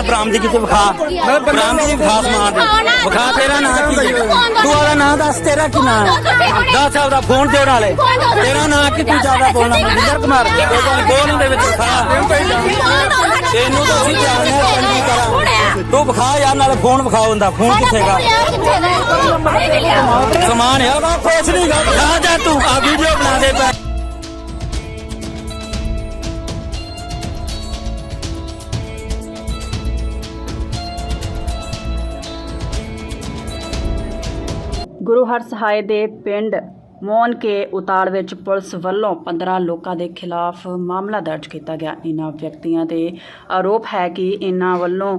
ਸਮਾਨ ਬਰਾਮਦ ਕੀਤੇ ਵਿਖਾ। ਬਰਾਮਦ ਦੀ ਵਿਖਾ ਸਮਾਨ ਦੀ। ਵਿਖਾ ਤੇਰਾ ਨਾਂ ਕੀ ਹੈ? ਤੂੰ ਉਹਦਾ ਨਾਂ ਦੱਸ ਤੇਰਾ ਕੀ ਨਾਂ? ਹੈ ਦੱਸ ਆਪਦਾ ਫੋਨ ਦੇ ਨਾਲੇ ਤੇਰਾ ਨਾਂ ਕੀ ਤੂੰ ਜ਼ਿਆਦਾ ਬੋਲਣਾ ਵਿਜਰ ਕੁਮਾਰ ਉਹ ਤਾਂ ਬੋਲਣ ਦੇ। ਵਿੱਚ ਖਾ ਤੈਨੂੰ ਤਾਂ ਅਸੀਂ ਜਾਣਦੇ ਹਾਂ ਤੈਨੂੰ ਕੀ ਕਰਾਂ ਤੂੰ ਵਿਖਾ ਯਾਰ ਨਾਲੇ ਫੋਨ ਵਿਖਾਓ ਹੁੰਦਾ ਫੋਨ ਕਿੱਥੇਗਾ ਸਮਾਨ ਹੈ ਉਹਦਾ ਕੁਛ ਨਹੀਂ ਗਾ। ਵਿਖਾ ਜਾ ਤੂੰ ਆ ਵੀਡੀਓ ਬਣਾ ਦੇ। ਪੈ ਗੁਰੂ ਹਰ ਹਰਸਹਾਏ ਦੇ ਪਿੰਡ ਮੋਨ ਕੇ ਉਤਾੜ ਵਿੱਚ ਪੁਲਿਸ ਵੱਲੋਂ 15 ਲੋਕਾਂ ਦੇ ਖਿਲਾਫ ਮਾਮਲਾ ਦਰਜ ਕੀਤਾ ਗਿਆ। ਇਹਨਾਂ ਵਿਅਕਤੀਆਂ ਤੇ ਆਰੋਪ ਹੈ ਕਿ ਇਹਨਾਂ ਵੱਲੋਂ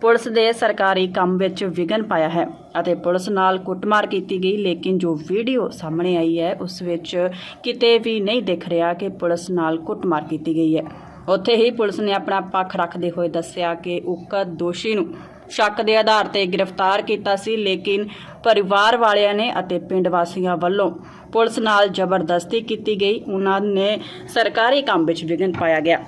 ਪੁਲਿਸ ਦੇ ਸਰਕਾਰੀ ਕੰਮ ਵਿੱਚ ਵਿਘਨ ਪਾਇਆ ਹੈ ਅਤੇ ਪੁਲਿਸ ਨਾਲ ਕੁੱਟਮਾਰ ਕੀਤੀ ਗਈ, ਲੇਕਿਨ ਜੋ ਵੀਡੀਓ ਸਾਹਮਣੇ ਆਈ ਹੈ, ਉਸ ਵਿੱਚ ਕਿਤੇ ਵੀ ਨਹੀਂ ਦਿਖ ਰਿਹਾ ਕਿ ਪੁਲਿਸ ਨਾਲ ਕੁੱਟਮਾਰ ਕੀਤੀ ਗਈ ਹੈ। ਉੱਥੇ ਹੀ ਪੁਲਿਸ ਨੇ ਆਪਣਾ ਪੱਖ ਰੱਖਦੇ ਹੋਏ ਦੱਸਿਆ ਕਿ ਉਕਤ ਦੋਸ਼ੀ ਨੂੰ ਸ਼ੱਕ ਦੇ ਆਧਾਰ ਤੇ ਗ੍ਰਿਫਤਾਰ ਕੀਤਾ ਸੀ ਲੇਕਿਨ ਪਰਿਵਾਰ ਵਾਲਿਆਂ ਨੇ ਅਤੇ ਪਿੰਡ ਵਾਸੀਆਂ ਵੱਲੋਂ ਪੁਲਿਸ ਨਾਲ ਜ਼ਬਰਦਸਤੀ ਕੀਤੀ ਗਈ। ਉਹਨਾਂ ਨੇ ਸਰਕਾਰੀ ਕੰਮ ਵਿੱਚ ਵਿਘਨ ਪਾਇਆ ਗਿਆ।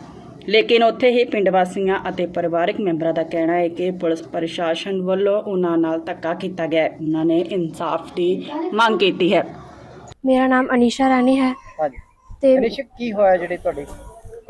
ਲੇਕਿਨ ਉੱਥੇ ਹੀ ਪਿੰਡ ਵਾਸੀਆਂ ਅਤੇ ਪਰਿਵਾਰਕ ਮੈਂਬਰਾਂ ਦਾ ਕਹਿਣਾ ਹੈ ਕਿ ਪੁਲਿਸ ਪ੍ਰਸ਼ਾਸਨ ਵੱਲੋਂ ਉਹਨਾਂ ਨਾਲ ਧੱਕਾ ਕੀਤਾ ਗਿਆ ਹੈ। ਉਹਨਾਂ ਨੇ ਇਨਸਾਫ ਦੀ ਮੰਗ ਕੀਤੀ ਹੈ। ਮੇਰਾ ਨਾਮ ਅਨੀਸ਼ਾ ਰਾਣੀ ਹੈ। ਹਾਂਜੀ। ਤੇ ਅਨਿਸ਼ ਕੀ ਹੋਇਆ ਜਿਹੜੀ ਤੁਹਾਡੀ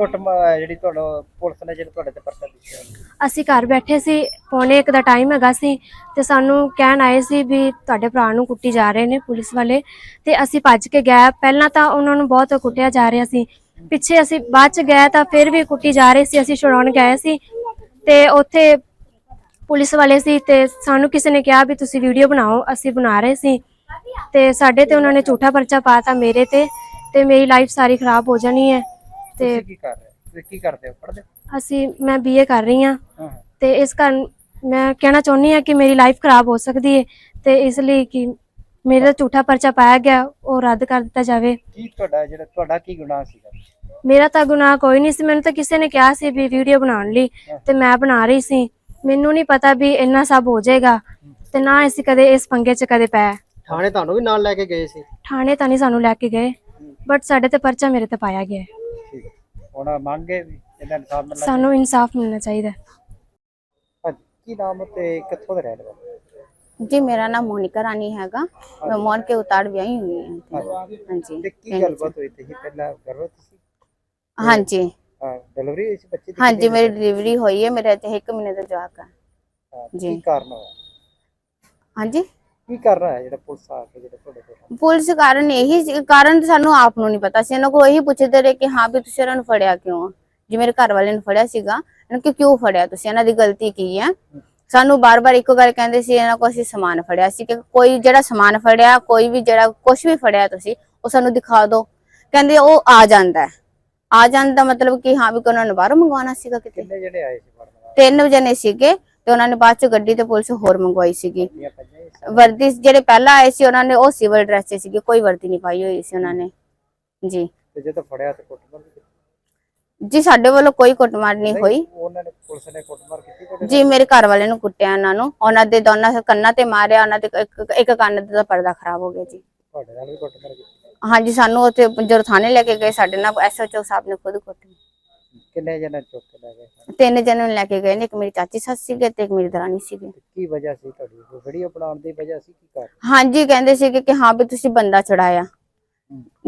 ਕੁੱਟ ਜਿਹੜੀ ਤੁਹਾਡਾ ਪੁਲਿਸ ਨੇ ਜਿਹੜੇ ਤੁਹਾਡੇ ਤੇ ਪਰਚਾ ਦਿੱਤਾ ਅਸੀਂ ਘਰ ਬੈਠੇ ਸੀ, ਪੌਣੇ ਇੱਕ ਦਾ ਟਾਈਮ ਹੈਗਾ ਸੀ ਤੇ ਸਾਨੂੰ ਕਹਿਣ ਆਏ ਸੀ ਵੀ ਤੁਹਾਡੇ ਭਰਾ ਨੂੰ ਕੁੱਟੀ ਜਾ ਰਹੇ ਨੇ ਪੁਲਿਸ ਵਾਲੇ ਤੇ ਅਸੀਂ ਭੱਜ ਕੇ ਗਏ। ਪਹਿਲਾਂ ਤਾਂ ਉਹਨਾਂ ਨੂੰ ਬਹੁਤ ਕੁੱਟਿਆ ਜਾ ਰਿਹਾ ਸੀ। ਪਿੱਛੇ ਅਸੀਂ ਬਾਅਦ ਚ ਗਏ ਤਾਂ ਫਿਰ ਵੀ ਕੁੱਟੀ ਜਾ ਰਹੇ ਸੀ। ਅਸੀਂ ਛੁਡਾਉਣ ਗਏ ਸੀ ਤੇ ਉੱਥੇ ਪੁਲਿਸ ਵਾਲੇ ਸੀ ਤੇ ਸਾਨੂੰ ਕਿਸੇ ਨੇ ਕਿਹਾ ਵੀ ਤੁਸੀਂ ਵੀਡੀਓ ਬਣਾਓ, ਅਸੀਂ ਬਣਾ ਰਹੇ ਸੀ। ਤੇ ਸਾਡੇ ਤੇ ਉਹਨਾਂ ਨੇ ਝੂਠਾ ਪਰਚਾ ਪਾਤਾ ਮੇਰੇ ਤੇ ਤੇ ਮੇਰੀ ਲਾਈਫ ਸਾਰੀ ਖਰਾਬ ਹੋ ਜਾਣੀ ਹੈ। ਤੇ ਤੁਸੀਂ ਕੀ ਕਰ ਰਹੇ ਹੋ? ਤੁਸੀਂ ਕੀ ਕਰਦੇ ਹੋ? ਪੜ੍ਹਦੇ ਹੋ? ਅਸੀਂ ਮੈਂ ਬੀਏ ਕਰ ਰਹੀ ਹਾਂ। ਹਾਂ। ਤੇ ਇਸ ਕਾਰਨ ਮੈਂ ਕਹਿਣਾ ਚਾਹੁੰਦੀ ਹਾਂ ਕਿ ਮੇਰੀ ਲਾਈਫ ਖਰਾਬ ਹੋ ਸਕਦੀ ਹੈ ਤੇ ਇਸ ਲਈ ਕਿ ਮੇਰਾ ਝੂਠਾ ਪਰਚਾ ਪਾਇਆ ਗਿਆ ਉਹ ਰੱਦ ਕਰ ਦਿੱਤਾ ਜਾਵੇ। ਕੀ ਤੁਹਾਡਾ ਜਿਹੜਾ ਤੁਹਾਡਾ ਕੀ ਗੁਨਾਹ ਸੀਗਾ? ਮੇਰਾ ਤਾਂ ਗੁਨਾਹ ਕੋਈ ਨਹੀਂ ਸੀ। ਮੈਨੂੰ ਤਾਂ ਕਿਸੇ ਨੇ ਕਿਹਾ ਸੀ ਵੀ ਵੀਡੀਓ ਬਣਾਉਣ ਲਈ ਤੇ ਮੈਂ ਬਣਾ ਰਹੀ ਸੀ। ਮੈਨੂੰ ਨਹੀਂ ਪਤਾ ਵੀ ਇੰਨਾ ਸਭ ਹੋ ਜਾਏਗਾ ਤੇ ਨਾ ਅਸੀਂ ਕਦੇ ਇਸ ਪੰਗੇ 'ਚ ਕਦੇ ਪਏ। ਥਾਣੇ ਤੁਹਾਨੂੰ ਵੀ ਨਾਲ ਲੈ ਕੇ ਗਏ ਸੀ? ਥਾਣੇ ਤਾਂ ਨਹੀਂ ਸਾਨੂੰ ਲੈ ਕੇ ਗਏ ਬਟ ਸਾਡੇ ਤੇ ਪਰਚਾ ਮੇਰੇ ਤੇ ਪਾਇਆ ਗਿਆ ਹੈ। ਹੁਣ ਮੰਗੇ ਵੀ ਇਹਦਾ ਇਨਸਾਫ ਮਿਲਣਾ ਸਾਨੂੰ ਇਨਸਾਫ ਮਿਲਣਾ ਚਾਹੀਦਾ ਹੈ। ਹਾਂਜੀ ਕੀ ਨਾਮ ਤੇ ਕਿੱਥੋਂ ਦੇ ਰਹਿਣ ਵਾਲੇ ਜੀ ਮੇਰਾ ਨਾਮ ਮੋਨਿਕਾ ਰਾਣੀ ਹੈਗਾ। ਮੈਂ ਮੋਨ ਕੇ ਉਤਾੜ ਵਿਆਹੀ ਹੋਈ ਹਾਂ ਹਾਂਜੀ। ਤੇ ਕੀ ਗੱਲਬਾਤ ਹੋਈ ਤੇ ਪਹਿਲਾਂ ਗਰਭਵਤੀ ਸੀ ਹਾਂਜੀ। ਹਾਂ ਡਿਲੀਵਰੀ ਹੋਈ ਸੀ ਬੱਚੇ ਦੀ? ਹਾਂਜੀ ਮੇਰੀ ਡਿਲੀਵਰੀ ਹੋਈ ਹੈ ਮੇਰੇ ਤੇ 1 ਮਹੀਨੇ ਦਾ ਜਵਾਕ ਹੈ। ਹਾਂ, ਜੀ। ਕੀ ਕਾਰਨ ਹੋਇਆ? ਹਾਂਜੀ। ਕੀ ਕਾਰਨ ਹੈ ਜਿਹੜਾ ਪੁਲਿਸ ਆ ਕੇ ਜਿਹੜਾ ਤੁਹਾਡੇ ਕੋਲ? ਪੁਲਿਸ ਕਾਰਨ ਇਹੀ ਸੀ- ਕਾਰਨ ਤਾਂ ਸਾਨੂੰ ਆਪ ਨੂੰ ਨਹੀਂ ਪਤਾ ਸੀ। ਇਹਨਾਂ ਕੋਲ ਇਹੀ ਪੁੱਛਦੇ ਰਹੇ ਕਿ ਹਾਂ ਵੀ ਤੁਸੀਂ ਇਹਨਾਂ ਨੂੰ ਫੜਿਆ ਕਿਉਂ ਆ? ਜੀ ਮੇਰੇ ਘਰ ਵਾਲੇ ਨੂੰ ਫੜਿਆ ਸੀਗਾ ਇਹਨਾਂ ਕਿ ਕਿਉਂ ਫੜਿਆ ਤੁਸੀਂ? ਇਹਨਾਂ ਦੀ ਗਲਤੀ ਕੀ ਹੈ ਸਾਨੂੰ ਬਾਰ-ਬਾਰ ਇੱਕੋ ਗੱਲ ਕਹਿੰਦੇ ਸੀ ਇਹਨਾਂ ਕੋਲ ਅਸੀਂ ਸਮਾਨ ਫੜਿਆ ਸੀ ਕਿ ਕੋਈ ਜਿਹੜਾ ਸਮਾਨ ਫੜਿਆ ਕੋਈ ਵੀ ਜਿਹੜਾ ਕੁਝ ਵੀ ਫੜਿਆ ਤੁਸੀਂ ਉਹ ਸਾਨੂੰ ਦਿਖਾ ਦਿਓ ਕਹਿੰਦੇ ਉਹ ਆ ਜਾਂਦਾ ਹੈ। ਆ ਜਾਂਦਾ ਮਤਲਬ ਕਿ ਹਾਂ ਵੀ ਕੋਈ ਉਹਨਾਂ ਨੂੰ ਬਾਹਰੋਂ ਮੰਗਵਾਉਣਾ ਸੀਗਾ ਕਿਤੇ? ਕਿੰਨੇ ਜਿਹੜੇ ਆਏ ਸੀ ਫੜਨ ਵਾਲੇ ਤਿੰਨ ਜਣੇ ਸੀਗੇ। ਤੇ ਉਹਨਾਂ ਨੇ ਬਾਅਦ ਚ ਗੱਡੀ ਤੇ ਪੁਲਿਸ ਹੋਰ ਮੰਗਵਾਈ ਸੀਗੀ। ਵਰਦੀ ਜਿਹੜੇ ਪਹਿਲਾਂ ਆਏ ਸੀ ਉਹਨਾਂ ਨੇ ਉਹ ਸਿਵਲ ਡਰੈਸ 'ਚ ਸੀਗੇ ਕੋਈ ਵਰਦੀ ਨਹੀਂ ਪਾਈ ਹੋਈ ਸੀ ਉਹਨਾਂ ਨੇ। ਜੀ। ਤੇ ਜਦੋਂ ਫੜਿਆ ਤੇ ਕੁੱਟਮਾਰ ਵੀ ਕੀਤੀ। ਜੀ ਸਾਡੇ ਵੱਲੋਂ ਕੋਈ ਕੁੱਟਮਾਰ ਨਹੀਂ ਹੋਈ। ਉਹਨਾਂ ਨੇ ਪੁਲਿਸ ਨੇ ਕੁੱਟਮਾਰ ਕੀਤੀ ਤੁਹਾਡੇ ਜੀ ਮੇਰੇ ਘਰ ਵਾਲੇ ਨੂੰ ਕੁੱਟਿਆ ਉਹਨਾਂ ਨੂੰ। ਉਹਨਾਂ ਦੇ ਦੋਨਾਂ ਕੰਨਾਂ ਤੇ ਮਾਰਿਆ ਉਹਨਾਂ ਦੇ ਇੱਕ ਕੰਨ ਦਾ ਪਰਦਾ ਖਰਾਬ ਹੋ ਗਿਆ ਜੀ। ਤੁਹਾਡੇ ਨਾਲ ਵੀ ਕੁੱਟਮਾਰ ਕੀਤੀ। ਹਾਂਜੀ ਸਾਨੂੰ ਉੱਥੇ ਜਦੋਂ ਥਾਣੇ ਲੈ ਕੇ ਗਏ ਸਾਡੇ ਨਾਲ ਐਸਐਚਓ ਸਾਹਿਬ ਨੇ ਖੁਦ ਕੁੱਟੀ ਕਿੰਨੇ ਜਣੇ ਚੁੱਕ ਕੇ ਲੈ ਗਏ ਤਿੰਨ ਜਣੇ ਨੂੰ ਲੈ ਕੇ ਗਏ ਨੇ ਇੱਕ ਮੇਰੀ ਚਾਚੀ ਸੱਸ ਸੀਗੇ ਤੇ ਇੱਕ ਮੇਰੀ ਦਰਾਣੀ ਸੀਗੀ। ਤੇ ਕੀ ਵਜ੍ਹਾ ਸੀ ਤੁਹਾਡੀ? ਕੋਈ ਵੀਡੀਓ ਬਣਾਉਣ ਦੀ ਵਜ੍ਹਾ ਸੀ ਕੀ ਕਰ ਹਾਂਜੀ ਕਹਿੰਦੇ ਸੀਗੇ ਕਿ ਹਾਂ ਵੀ ਤੁਸੀਂ ਬੰਦਾ ਚੜਾਇਆ।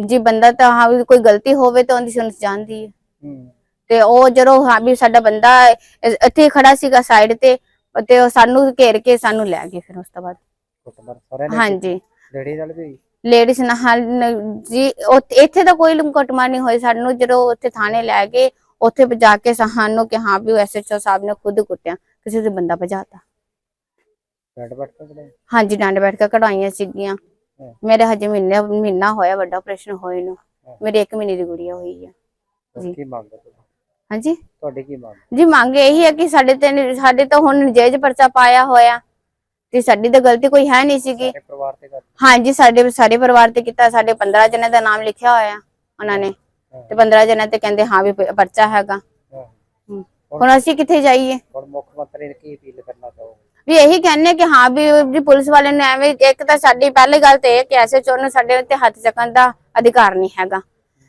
ਜੀ ਬੰਦਾ ਤਾਂ ਹਾਂ ਵੀ ਕੋਈ ਗਲਤੀ ਹੋਵੇ ਤਾਂ ਉਹਦੀ ਸੁਣ ਜਾਂਦੀ ਹੈ ਹੂੰ। ਤੇ ਉਹ ਜਦੋਂ ਹਾਂ ਵੀ ਸਾਡਾ ਬੰਦਾ ਇ- ਇੱਥੇ ਖੜਾ ਸੀਗਾ ਸਾਈਡ ਤੇ ਤੇ ਉਹ ਸਾਨੂੰ ਘੇਰ ਕੇ ਸਾਨੂੰ ਲੈ ਗਏ ਫਿਰ ਉਸ ਤੋਂ ਬਾਅਦ। ਕੁੱਟਮਾਰ ਸਾਰਿਆਂ ਨੇ ਹਾਂਜੀ। ਲੜੀ ਨਾਲ ਵੀ? ਹੋਈ। ਲੇਡੀਜ਼ ਨਾਲ ਨ- ਜੀ ਉੱਥੇ- ਇੱਥੇ ਤਾਂ ਕੋਈ ਕੁੱਟਮਾਰ ਨਹੀਂ ਹੋਈ। ਸਾਨੂੰ ਜਦੋਂ ਉੱਥੇ ਥਾਣੇ ਲੈ ਗਏ ਉੱਥੇ ਜਾ ਕੇ ਸਾਨੂੰ ਕਿ ਹਾਂ ਵੀ ਐਸਐਚਓ ਸਾਹਿਬ ਨੇ ਖੁਦ ਕੁੱਟਿਆ ਕਿਸੇ ਦੇ ਬੰਦਾ ਭਜਾਤਾ। ਹਾਂਜੀ ਡੰਡ ਬੈਠ ਕੇ ਕਢਾਈਆਂ ਸੀਗੀਆਂ। ਮੇਰੇ ਹਜੇ ਮਹੀਨਾ ਮਹੀਨਾ ਹੋਇਆ ਵੱਡਾ ਆਪਰੇਸ਼ਨ ਹੋਏ ਨੂੰ। ਮੇਰੀ 1 ਮਹੀਨੇ ਦੀ ਗੁੜੀਆ ਹੋਈ ਹੈ ਜੀ। ਕੀ? ਹਾਂਜੀ? ਤੁਹਾਡੀ ਕੀ ਮੰਗ? ਜੀ ਮੰਗ ਇਹੀ ਹੈ ਕਿ ਸਾਡੇ ਤੇ ਸਾਡੇ ਤਾਂ ਹੁਣ ਨਜਾਇਜ਼ ਪਰਚਾ ਪਾਇਆ ਹੋਇਆ। ਤੇ ਸਾਡੀ ਤਾਂ ਗਲਤੀ ਕੋਈ ਹੈ ਨਹੀਂ ਸੀਗੀ। ਹਾਂਜੀ ਸਾਡੇ ਸਾਰੇ ਪਰਿਵਾਰ ਤੇ ਕੀਤਾ ਸਾਡੇ 15 ਜਣੇ ਦਾ ਨਾਮ ਲਿਖਿਆ ਹੋਇਆ ਉਹਨਾਂ ਨੇ। ਤੇ 15 ਜਣੇ ਤੇ ਕਹਿੰਦੇ ਹਾਂ ਵੀ ਪ- ਪਰਚਾ ਹੈਗਾ। ਹੁਣ ਅਸੀਂ ਕਿੱਥੇ ਜਾਈਏ? ਹੁਣ ਮੁੱਖ ਮੰਤਰੀ ਨੇ ਕੀ ਅਪੀਲ ਕਰਨਾ ਚਾਹੋਗੇ? ਵੀ ਇਹੀ ਕਹਿੰਦੇ ਕਿ ਹਾਂ ਵੀ ਜੀ ਪੁਲਿਸ ਵਾਲੇ ਨੇ ਐਵੇਂ ਇੱਕ ਤਾਂ ਸਾਡੀ ਪਹਿਲੀ ਗੱਲ ਤੇ ਇਹ ਕਿ ਐਸੇ ਚੋਰ ਨੂੰ ਸਾਡੇ ਉੱਤੇ ਹੱਥ ਚੱਕਣ ਦਾ ਅਧਿਕਾਰ ਨਹੀਂ ਹੈਗਾ।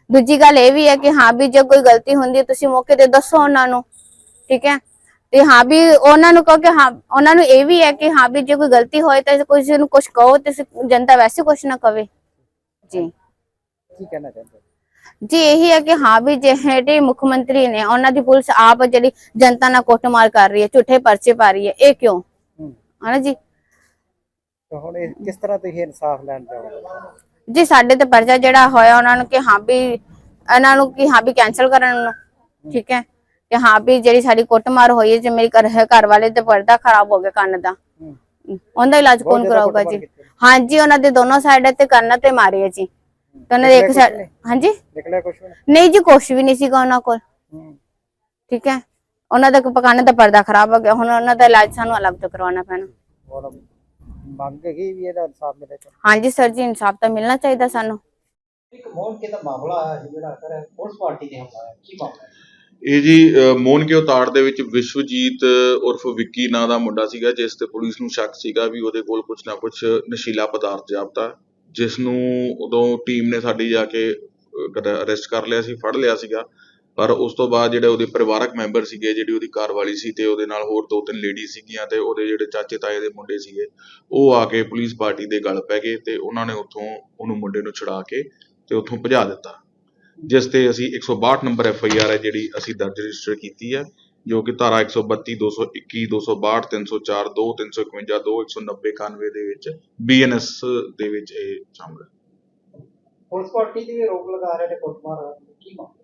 ਦੂਜੀ ਗੱਲ ਇਹ ਵੀ ਹੈ ਕਿ ਹਾਂ ਵੀ ਜੇ ਕੋਈ ਗਲਤੀ ਹੁੰਦੀ ਹੈ ਤੁਸੀਂ ਮੌਕੇ ਤੇ ਦੱਸੋ ਉਹਨਾਂ ਨੂੰ ਠੀਕ ਹੈ? ਤੇ ਹਾਂ ਵੀ ਉਹਨਾਂ ਨੂੰ ਕਹੋ ਕਿ ਹਾਂ ਉਹਨਾਂ ਨੂੰ ਇਹ ਵੀ ਹੈ ਕਿ ਹਾਂ ਵੀ ਜੇ ਕੋਈ ਗਲਤੀ ਹੋਏ ਤਾਂ ਕਿਸੇ ਨੂੰ ਕੁਝ ਕਹੋ ਤੇ ਜਨਤਾ ਵੈਸੇ ਕੁਝ ਨਾ ਕਵੇ। ਜੀ। ਕੀ ਕਹਿਣਾ ਚਾਹੁੰਦੇ ਹੋ? ਜੀ ਇਹੀ ਹੈ ਕਿ ਹਾਂ ਵੀ ਜਿਹੜੇ ਮੁੱਖ ਮੰਤਰੀ ਨੇ ਉਹਨਾਂ ਦੀ ਪੁਲਿਸ ਆਪ ਜਿਹੜੀ ਜਨਤਾ ਨਾਲ ਕੁੱਟਮਾਰ ਕਰ ਰਹੀ ਹੈ ਝੂਠੇ ਪਰਚੇ ਪਾ ਰਹੀ ਹੈ ਇਹ ਕਿਉਂ? ਹੂੰ। ਹਨਾ ਜੀ? ਹੁਣ ਕਿਸ ਤਰ੍ਹਾਂ ਤੁਸੀਂ ਇਨਸਾਫ ਲੈਣ ਜਾਓਗੇ ਜੀ ਸਾਡੇ ਤੇ ਪਰਚਾ ਜਿਹੜਾ ਹੋਇਆ ਉਹਨਾਂ ਨੂੰ ਕਿ ਹਾਂ ਵੀ ਇਹਨਾਂ ਨੂੰ ਕਿ ਹਾਂ ਵੀ ਕੈਨਸਲ ਕਰਨ ਨੂੰ ਠੀਕ ਹੈ? ਕਿ ਹਾਂ ਵੀ ਜਿਹੜੀ ਸਾਡੀ ਕੁੱਟਮਾਰ ਹੋਈ ਹੈ ਜੇ ਮੇਰੀ ਘਰ ਘਰ ਵਾਲੇ ਤੇ ਪਰਦਾ ਖਰਾਬ ਹੋ ਗਿਆ ਕੰਨ ਦਾ। ਹੂੰ। ਉਹਦਾ ਇਲਾਜ ਕੌਣ ਕਰਾਊਗਾ ਜੀ। ਹਾਂਜੀ ਉਹਨਾਂ ਦੇ ਦੋਨੋਂ ਸਾਈਡ ਤੇ ਕੰਨ ਤੇ ਮਾਰੇ ਆ ਜੀ। ਤੇ ਉਹਨਾਂ ਦੇ ਇੱਕ ਸਾਈਡ? ਹਾਂਜੀ? ਨਿਕਲਿਆ ਕੁਛ ਵੀ ਨਹੀਂ? ਜੀ ਕੁਛ ਵੀ ਨਹੀਂ ਸੀਗਾ ਉਹਨਾਂ ਕੋਲ। ਹੂੰ। ਠੀਕ ਹੈ? ਉਹਨਾਂ ਦਾ ਪਕਾਨੇ ਦਾ ਪਰਦਾ ਖਰਾਬ ਹੋ ਗਿਆ। ਹੁਣ ਉਹਨਾਂ ਦਾ ਇਲਾਜ ਸਾਨੂੰ ਅਲੱਗ ਤੋਂ ਕਰਵਾਉਣਾ ਪੈਣਾ। ਮੰਗ ਹੈਗੀ ਵੀ ਇਹਦਾ ਇਨਸਾਫ ਮਿਲੇ ਤਾਂ। ਹਾਂਜੀ ਸਰ ਜੀ ਇਨਸਾਫ ਤਾਂ ਮਿਲਣਾ ਚਾਹੀਦਾ ਸਾਨੂੰ। ਇੱਕ ਮੋਹਨ ਕੇ ਦਾ ਮਾਮਲਾ ਆਇਆ ਸੀ ਜਿਹੜਾ ਸਰ ਪੁਲਿਸ ਪਾਰਟੀ ਤੇ ਹਮਲਾ ਹੈ ਕੀ ਮਾਮਲਾ ਹੈ? ਇਹ ਜੀ ਅਹ, ਮੋਹਨ ਕੇ ਉਤਾੜ ਦੇ ਵਿੱਚ ਵਿਸ਼ਵਜੀਤ ਉਰਫ ਵਿੱਕੀ ਨਾਂ ਦਾ ਮੁੰਡਾ ਸੀਗਾ ਜਿਸ ਤੇ ਪੁਲਿਸ ਨੂੰ ਸ਼ੱਕ ਸੀਗਾ ਵੀ ਉਹਦੇ ਕੋਲ ਕੁਝ ਨਾ ਕੁਝ ਨਸ਼ੀਲਾ ਪਦਾਰਥ ਜਾਪਦਾ। ਜਿਸ ਨੂੰ ਉਦੋਂ ਟੀਮ ਨੇ ਸਾਡੀ ਜਾ ਕੇ ਅਰੈਸਟ ਕਰ ਲਿਆ ਸੀ, ਫੜ ਲਿਆ ਸੀਗਾ। ਪਰ ਉਸ ਤੋਂ ਬਾਅਦ ਜਿਹੜੇ ਉਹਦੇ ਪਰਿਵਾਰਕ ਮੈਂਬਰ ਸੀਗੇ, ਜਿਹੜੀ ਉਹਦੀ ਘਰ ਵਾਲੀ ਸੀ ਤੇ ਉਹਦੇ ਨਾਲ ਹੋਰ ਦੋ ਤਿੰਨ ਲੇਡੀ ਸੀਗੀਆਂ ਤੇ ਉਹਦੇ ਜਿਹੜੇ ਚਾਚੇ ਤਾਏ ਦੇ ਮੁੰਡੇ ਸੀਗੇ, ਉਹ ਆ ਕੇ ਪੁਲਿਸ ਪਾਰਟੀ ਦੇ ਗਲ ਪੈ ਗਏ ਤੇ ਉਹਨਾਂ ਨੇ ਉੱਥੋਂ ਉਹਨੂੰ ਮੁੰਡੇ ਨੂੰ ਛੁਡਾ ਕੇ ਤੇ ਉੱਥੋਂ ਭਜਾ ਦਿੱਤਾ। ਜਿਸ ਤੇ ਅਸੀਂ 162 ਨੰਬਰ ਐਫ ਆਈ ਆਰ ਹੈ, ਜਿਹੜੀ ਅਸੀਂ ਦਰਜ ਰਜਿਸਟਰ ਕੀਤੀ ਹੈ। ਜੋ ਕਿ ਧਾਰਾ 132 221 262 304 2 351 2 190 91 ਦੇ ਵਿੱਚ ਬੀਐਨਐਸ ਦੇ ਵਿੱਚ ਇਹ ਸ਼ਾਮਲ ਹੈ। ਪੁਲਿਸ ਪਾਰਟੀ ਵੀ ਰੋਕ ਲਗਾ ਰਹੇ ਨੇ ਕੁੱਟਮਾਰ ਕੀ ਮਾਮਲਾ?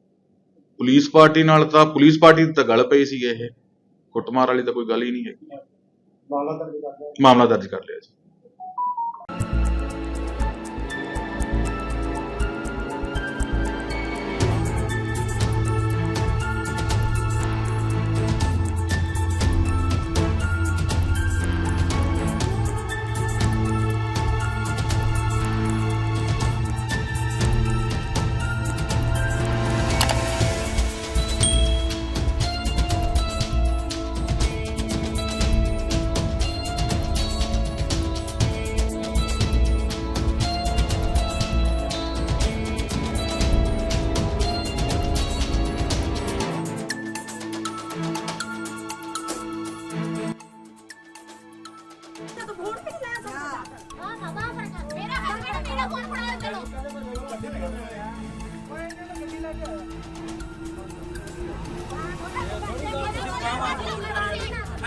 ਪੁਲਿਸ ਪਾਰਟੀ ਨਾਲ ਤਾਂ ਪੁਲਿਸ ਪਾਰਟੀ ਦੀ ਤਾਂ ਗੱਲ ਪਈ ਸੀ ਇਹ। ਕੁੱਟਮਾਰ ਵਾਲੀ ਤਾਂ ਕੋਈ ਗੱਲ ਹੀ ਨਹੀਂ ਹੈ ਮਾਮਲਾ ਦਰਜ ਕਰ ਲਿਆ। ਮਾਮਲਾ ਦਰਜ ਕਰ ਲਿਆ ਜੀ।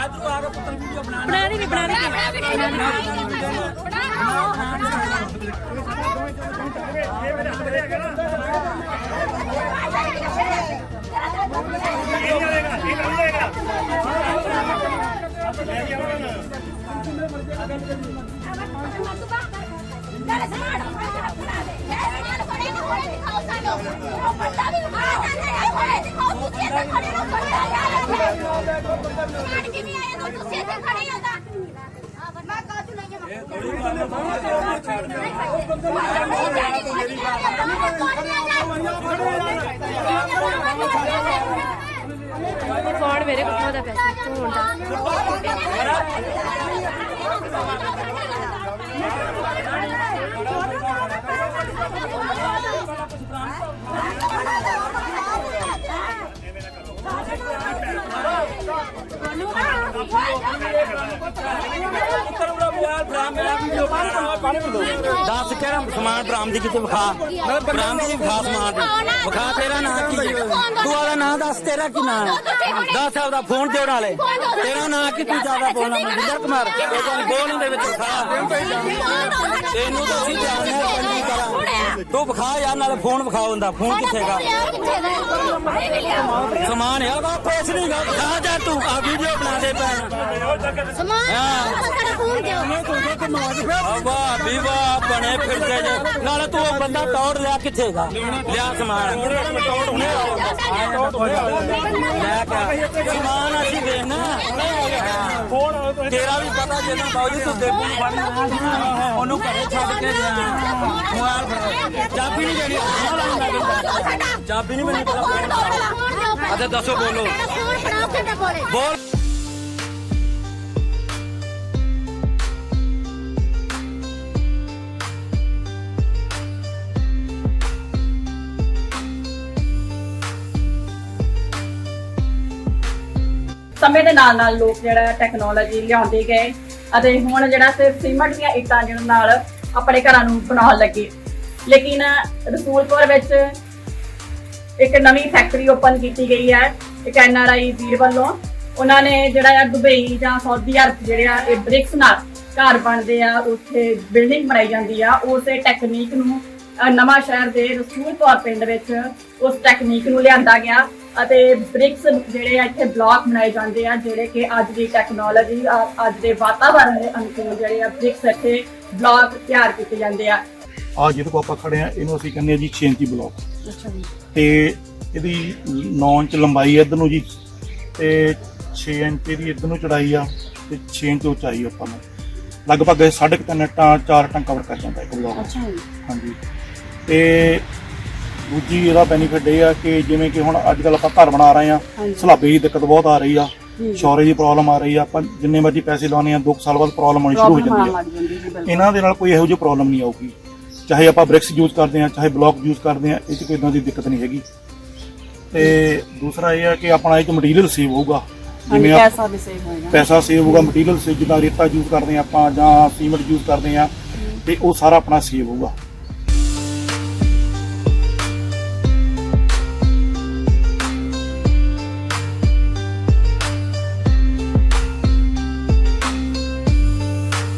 ਇਧਰੋਂ ਆ ਕੇ ਪੁੱਤਰ ਵੀਡੀਓ ਬਣਾ ਬਣਾ ਰਹੀ ਬਣਾ। ਰਹੀ ਮੈਂ ਕਾਜੂ ਲੈ ਕੇ ਫੋਨ ਮੇਰੇ ਕੋਲ ਦਾ ਪੈਸਾ ਤੂੰ ਹੁੰਦਾ ਪੁੱਤਰ ਬੜਾ ਬਿਆਲ ਬਣਾ ਮੇਰਾ ਵੀਡੀਓ ਬਣਾ ਪਾਣੀ ਬੋਲੋ ਦੱਸ ਕਿਹੜਾ ਸਮਾਨ ਬਰਾਮਦੀ ਕਿਤੇ ਵਿਖਾ? ਬਰਾਮਦੀ ਵਿਖਾ ਸਮਾਨ। ਵਿਖਾ ਤੇਰਾ ਨਾਂ ਕੀ ਤੂੰ ਆਦਾ ਨਾਂ ਦੱਸ ਤੇਰਾ ਕੀ ਨਾਂ? ਦੱਸ ਆਪਦਾ ਫੋਨ ਦੇ ਨਾਲੇ। ਤੇਰਾ ਨਾਂ ਕੀ ਤੂੰ ਜ਼ਿਆਦਾ ਬੋਲਣਾ ਮਨਜਿੰਦਰ ਕੁਮਾਰ। ਇਹ ਤਾਂ ਬੋਲ ਦੇ ਵਿੱਚ ਵਿਖਾ। ਤੈਨੂੰ ਤਾਂ ਅਸੀਂ ਜਾਣਦੇ ਹਾਂ ਚੰਗੀ ਤਰ੍ਹਾਂ ਤੂੰ ਵਿਖਾ ਯਾਰ ਨਾਲੇ ਫੋਨ ਵਿਖਾਓ ਹੁੰਦਾ ਫੋਨ ਕਿੱਥੇਗਾ ਸਮਾਨ ਹੈਗਾ ਕੁਛ ਨਹੀਂ ਗਾ। ਵਿਖਾ ਜਾ ਤੂੰ ਆ ਵੀਡੀਓ ਬਣਾ ਦੇ ਪੈਣ ਵਾਹ ਵੀ ਵਾਹ ਬਣੇ ਫਿਰਦੇ ਜੇ। ਨਾਲੇ ਤੂੰ ਉਹ ਬੰਦਾ ਤੋੜ ਲਿਆ ਕਿੱਥੇਗਾ ਲਿਆ ਸਮਾਨ। ਲੈ ਕੇ ਸਮਾਨ ਅਸੀਂ ਵੇਖਣਾ ਤੇਰਾ ਵੀ ਪਤਾ ਜੇ ਨਾ ਬਾਉਜੀ ਤੂੰ ਦੇਖੂ। ਨੂੰ ਫੜ ਲੈਣਾ ਉਹਨੂੰ ਘਰੇ ਛੱਡ ਕੇ ਜਾ। ਮੋਬਾਈਲ ਚਾਬੀ ਨਹੀਂ ਦੇਣੀ। ਚਾਬੀ ਨਹੀਂ ਮੈਨੂੰ ਪਤਾ ਅੱਛਾ, ਦੱਸੋ, ਬੋਲੋ। ਬੋਲ। ਸਮੇਂ ਦੇ ਨਾਲ ਨਾਲ ਲੋਕ ਜਿਹੜਾ ਟੈਕਨੋਲੋਜੀ ਲਿਆਉਂਦੇ ਗਏ ਅਤੇ ਹੁਣ ਜਿਹੜਾ ਸਿਰਫ ਸੀਮੈਂਟ ਦੀਆਂ ਇੱਟਾਂ ਜਿਹਨਾਂ ਨਾਲ ਆਪਣੇ ਘਰਾਂ ਨੂੰ ਬਣਾਉਣ ਲੱਗੇ। ਲੇਕਿਨ ਰਸੂਲਪੁਰ ਵਿੱਚ ਇੱਕ ਨਵੀਂ ਫੈਕਟਰੀ ਓਪਨ ਕੀਤੀ ਗਈ ਹੈ ਇੱਕ ਐਨਆਰਆਈ ਵੀਰ ਵੱਲੋਂ। ਉਹਨਾਂ ਨੇ ਜਿਹੜਾ ਆ ਦੁਬਈ ਜਾਂ ਸਾਊਦੀ ਅਰਬ ਜਿਹੜੇ ਆ ਇਹ ਬ੍ਰਿਕਸ ਨਾਲ ਘਰ ਬਣਦੇ ਆ ਉੱਥੇ ਬਿਲਡਿੰਗ ਬਣਾਈ ਜਾਂਦੀ ਆ। ਉਸੇ ਟੈਕਨੀਕ ਨੂੰ ਅਹ, ਨਵਾਂ ਸ਼ਹਿਰ ਦੇ ਰਸੂਲਪੁਰ ਪਿੰਡ ਵਿੱਚ ਉਸ ਟੈਕਨੀਕ ਨੂੰ ਲਿਆਂਦਾ ਗਿਆ ਅਤੇ ਬ੍ਰਿਕਸ ਜਿਹੜੇ ਆ ਇੱਥੇ ਬਲਾਕ ਬਣਾਏ ਜਾਂਦੇ ਆ ਜਿਹੜੇ ਕਿ ਅੱਜ ਦੀ ਟੈਕਨੋਲੋਜੀ ਅੱਜ ਦੇ ਵਾਤਾਵਰਣ ਦੇ ਅਨੁਕੂਲ ਜਿਹੜੇ ਆ ਬ੍ਰਿਕਸ ਇੱਥੇ ਬਲਾਕ ਤਿਆਰ ਕੀਤੇ ਜਾਂਦੇ ਆ। ਆ ਜਿਹਦੇ ਕੋ ਆਪਾਂ ਖੜੇ ਆ ਇਹਨੂੰ ਅਸੀਂ ਕਹਿੰਦੇ ਆ ਜੀ 6 ਇੰਚੀ ਬਲੌਕ। ਅੱਛਾ ਜੀ। ਤੇ ਇਹਦੀ 9 ਇੰਚ ਲੰਬਾਈ ਇੱਧਰ ਨੂੰ ਜੀ ਤੇ 6 ਇੰਚ ਇਹਦੀ ਇੱਧਰ ਨੂੰ ਚੜਾਈ ਆ ਤੇ 6 ਇੰਚ ਉਚਾਈ ਆਪਾਂ ਨੂੰ। ਲਗਭਗ ਇਹ ਸਾਢੇ ਕੁ ਤਿੰਨ ਟਾਂ 4 ਟਾਂ ਕਵਰ ਕਰ ਜਾਂਦਾ ਇੱਕ ਬਲੌਕ। ਅੱਛਾ ਜੀ। ਹਾਂਜੀ। ਤੇ ਦੂਜੀ ਇਹਦਾ ਬੈਨੀਫਿਟ ਇਹ ਆ ਕਿ ਜਿਵੇਂ ਕਿ ਹੁਣ ਅੱਜ ਕੱਲ ਆਪਾਂ ਘਰ ਬਣਾ ਰਹੇ ਆ। ਸਲਾਬੇ ਦੀ ਦਿੱਕਤ ਬਹੁਤ ਆ ਰਹੀ ਆ ਜੀ। ਸ਼ੌਰੇ ਦੀ ਪ੍ਰੋਬਲਮ ਆ ਰਹੀ ਆ ਆਪਾਂ ਜਿੰਨੇ ਮਰਜ਼ੀ ਪੈਸੇ ਲਾਉਣੇ ਆ 2 ਸਾਲ ਬਾਅਦ ਪ੍ਰੋਬਲਮ ਆਉਣੀ ਸ਼ੁਰੂ ਹੋ ਜਾਂਦੀ ਆ। ਇਹਨਾਂ ਦੇ ਨਾਲ ਕੋਈ ਇਹੋ ਜਿਹੀ ਪ੍ਰੋਬਲਮ ਨਹੀਂ ਆਊਗੀ। ਚਾਹੇ ਆਪਾਂ ਬ੍ਰਿਕਸ ਯੂਜ਼ ਕਰਦੇ ਆ ਚਾਹੇ ਬਲੌਕ ਯੂਜ਼ ਕਰਦੇ ਆ ਇਹ 'ਚ ਕੋਈ ਇਦਾਂ ਦੀ ਦਿੱਕਤ ਨਹੀਂ ਹੈਗੀ। ਤੇ ਦੂਸਰਾ ਇਹ ਆ ਕਿ ਆਪਣਾ ਇਹ 'ਚ ਮਟੀਰੀਅਲ ਸੇਵ ਹੋਊਗਾ। ਹਾਂਜੀ ਜਿਵੇਂ ਪੈਸਾ ਵੀ ਸੇਵ ਹੋਏਗਾ। ਪੈਸਾ ਸੇਵ ਹੋਊਗਾ ਮਟੀਰੀਅਲ ਸੇਵ ਜਿੱਦਾਂ ਰੇਤਾ ਯੂਜ਼ ਕਰਦੇ ਆ ਆਪਾਂ ਜਾਂ ਸੀਮੈਂਟ ਯੂਜ਼ ਕਰਦੇ ਆ ਤੇ ਉਹ ਸਾਰਾ ਆਪਣਾ ਸੇਵ ਹੋਊਗਾ।